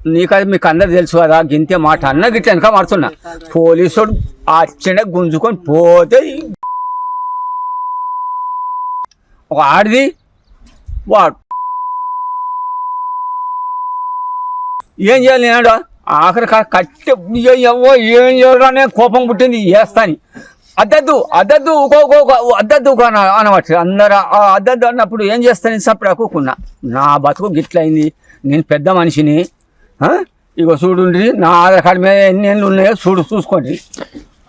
నీకు అది మీకు అందరు తెలుసు కదా గింతే మాట అన్న గిట్ల వెనక మాడుతున్నా పోలీసుడు అచ్చండ గుంజుకొని పోతే ఒక ఆడిది వాడు ఏం చేయాలి నేను ఆఖరి కా- ఎవ్వో ఏం చేయాలనే కోపం పుట్టింది చేస్తాను అద్దద్దు అద్దద్దు ఊకో అద్దద్దు ఊకో అనవచ్చు అందరు అద్దద్దు అన్నప్పుడు ఏం చేస్తాను సప్పుడు అక్కుకున్నా నా బతుకు గిట్లయింది. నేను పెద్ద మనిషిని. ఇగో చూడుండ్రి నా ఆధార్ కార్డు మీద ఎన్ని ఏళ్ళు ఉన్నాయో చూడు చూసుకోండి.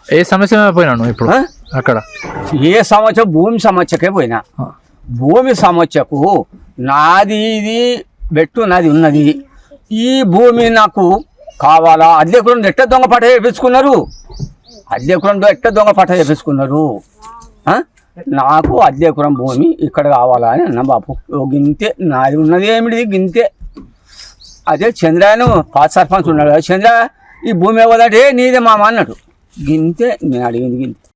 ఏ సమస్య మీద పోయినాను ఇప్పుడు? అక్కడ? ఏ సమస్య భూమి సమస్యకే పోయినా. భూమి సమస్యకు నాది ఇది బెట్టు నాది ఉన్నది. ఈ భూమి నాకు కావాలా? అద్దెకురం ఎట్ట దొంగ పట్ట చేపించుకున్నారు? అద్దెకురం ఎట్ట దొంగ పట్ట చేపించుకున్నారు? ఆ? నాకు అద్దెకురం భూమి ఇక్కడ కావాలా అని అన్న బాపు ఓ గింతే నాది ఉన్నది ఏమిటి గింతే. అదే చంద్రాయను పాత సర్పంచ్ ఉన్నాడు. చంద్ర ఈ భూమి ఇవ్వదంటే నీదే మామ అన్నాడు. గింతే నేను అడిగింది గింతే.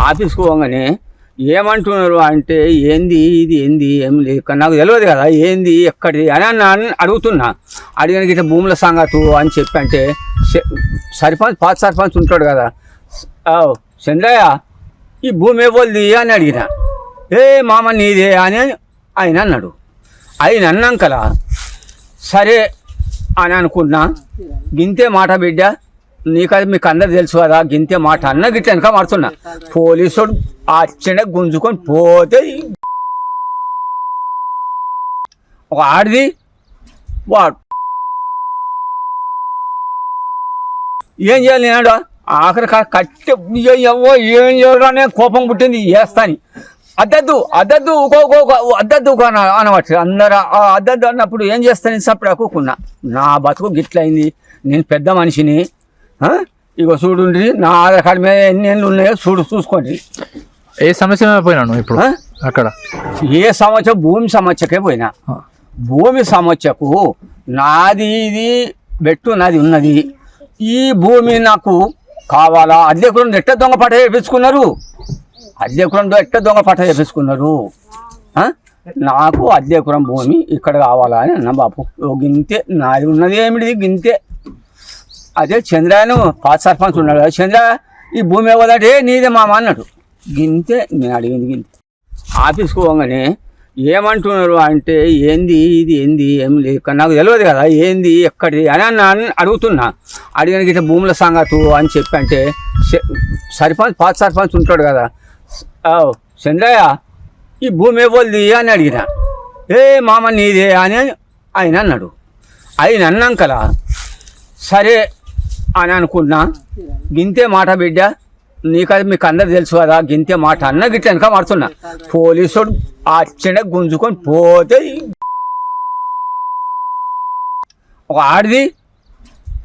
ఆఫీస్కి పోగానే ఏమంటున్నారు అంటే ఏంది ఇది ఏంది ఏం లేదు నాకు తెలియదు కదా ఏంది ఎక్కడిది అని అన్న అడుగుతున్నా. అడిగిన గిట్ట భూముల సంగతు అని చెప్పి అంటే సర్పంచ్ పాత సర్పంచ్ ఉంటాడు కదా. "ఆ, చంద్రయ్య ఈ భూమి ఇవ్వద్ది అని అడిగిన. ఏ మామ నీదే అని ఆయన అన్నాడు. ఆయన అన్నాకలా సరే అని అనుకున్నా గింతే మాట బిడ్డ నీకు అది మీకు అందరు తెలుసు కదా గింతే మాట అన్న గిట్ల వెనక మారుతున్నా. పోలీసుడు అచ్చండ గుంజుకొని పోతే ఒక ఆడిది వాడు ఏం చేయాలి నేను ఆఖరి కా- ఏం చేయాలనే కోపం పుట్టింది చేస్తాను అద్దద్దు అద్దద్దు అద్దద్దు అనవచ్చు అందరు ఆ అద్దద్దు అన్నప్పుడు ఏం చేస్తాను సప్పుడు అక్కుకున్నా నా బతుకు గిట్లయింది. నేను పెద్ద మనిషిని? ఇగో చూడుండ్రి నా ఆధార్ కార్డు మీద ఎన్ని ఏళ్ళు ఉన్నాయో చూడు చూసుకోండి. ఏ సమస్య పోయినాను ఇప్పుడు? అక్కడ? ఏ సమస్య భూమి సమస్యకే పోయినా. భూమి సమస్యకు నాది ఇది బెట్టు నాది ఉన్నది. ఈ భూమి నాకు కావాలా? అద్దెకురం ఎట్ట దొంగ పట్ట చేపించుకున్నారు అద్దెకురం ఎట్ట దొంగ పట్ట చేపించుకున్నారు? నాకు అద్దెకురం భూమి ఇక్కడ కావాలా అని అన్న బాపు. ఓ గింతే నాది ఉన్నది ఏమిటి? గింతే. అదే చంద్రాను పాత సర్పంచ్ ఉన్నాడు కదా, చంద్ర ఈ భూమి ఇవ్వదంటే నీదే మామ అన్నాడు. గింతే నేను అడిగింది గింతే. ఆఫీస్కి పోగానే ఏమంటున్నారు అంటే ఏంది ఇది ఏంది ఏం లేదు నాకు తెలియదు కదా ఏంది ఎక్కడిది అని అన్న అడుగుతున్నా. అడిగిన గిట్ట భూముల సంగతు అని చెప్పి అంటే సర్పంచ్ పాత సర్పంచ్ ఉంటాడు కదా. చంద్రయ్య ఈ భూమి ఇవ్వద్ది అని అడిగిన. ఏ మామ నీదే అని ఆయన అన్నాడు. ఆయన అన్నాకలా సరే అని అనుకున్నా గింతే మాట బిడ్డ నీకు అది మీకు అందరు తెలుసు కదా గింతే మాట అన్న గిట్ల వెనక మారుతున్నా. పోలీసుడు అచ్చండ గుంజుకొని పోతే ఒక ఆడిది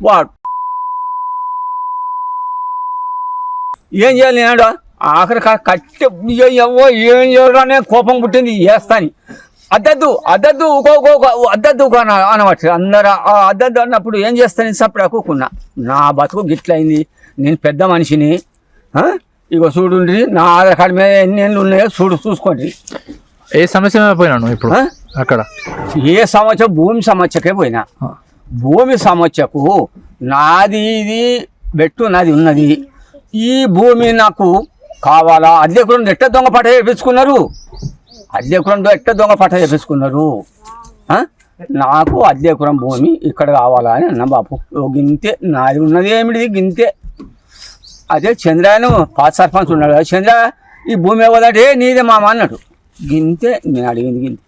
వాడు. ఏం చేయాలి నేను ఆఖరి కట్టె ఎవ్వో ఏం చేయాలనే కోపం పుట్టింది వేస్తాని అద్దద్దు అద్దద్దు అద్దద్దు అనవచ్చు అందరు అద్దద్దు అన్నప్పుడు ఏం చేస్తాను సప్పుడు అక్కుకున్నా నా బతుకు గిట్లయింది. నేను పెద్ద మనిషిని? ఇగో చూడుండ్రి నా ఆధార్ కార్డు మీద ఎన్ని ఏళ్ళు ఉన్నాయో చూడు చూసుకోండి. ఏ సమస్య మీద పోయినాను ఇప్పుడు? అక్కడ? ఏ సమస్య? భూమి సమస్యకే పోయినా. భూమి సమస్యకు నాది ఇది బెట్టు నాది ఉన్నది. ఈ భూమి నాకు కావాలా? అద్దెకురం ఎట్ట దొంగ పట చేపించుకున్నారు అద్దెకురం ఎట్ట దొంగ పట్ట చేపించుకున్నారు నాకు అద్దెకురం భూమి ఇక్కడ కావాలా అని అన్న బాపు ఓ గింతే నాది ఉన్నది ఏమిటి? గింతే. అదే చంద్రాయను పాత సర్పంచ్ ఉన్నాడు చంద్ర ఈ భూమి ఇవ్వదంటే నీదే మామ అన్నాడు. గింతే నేను అడిగింది గింతే.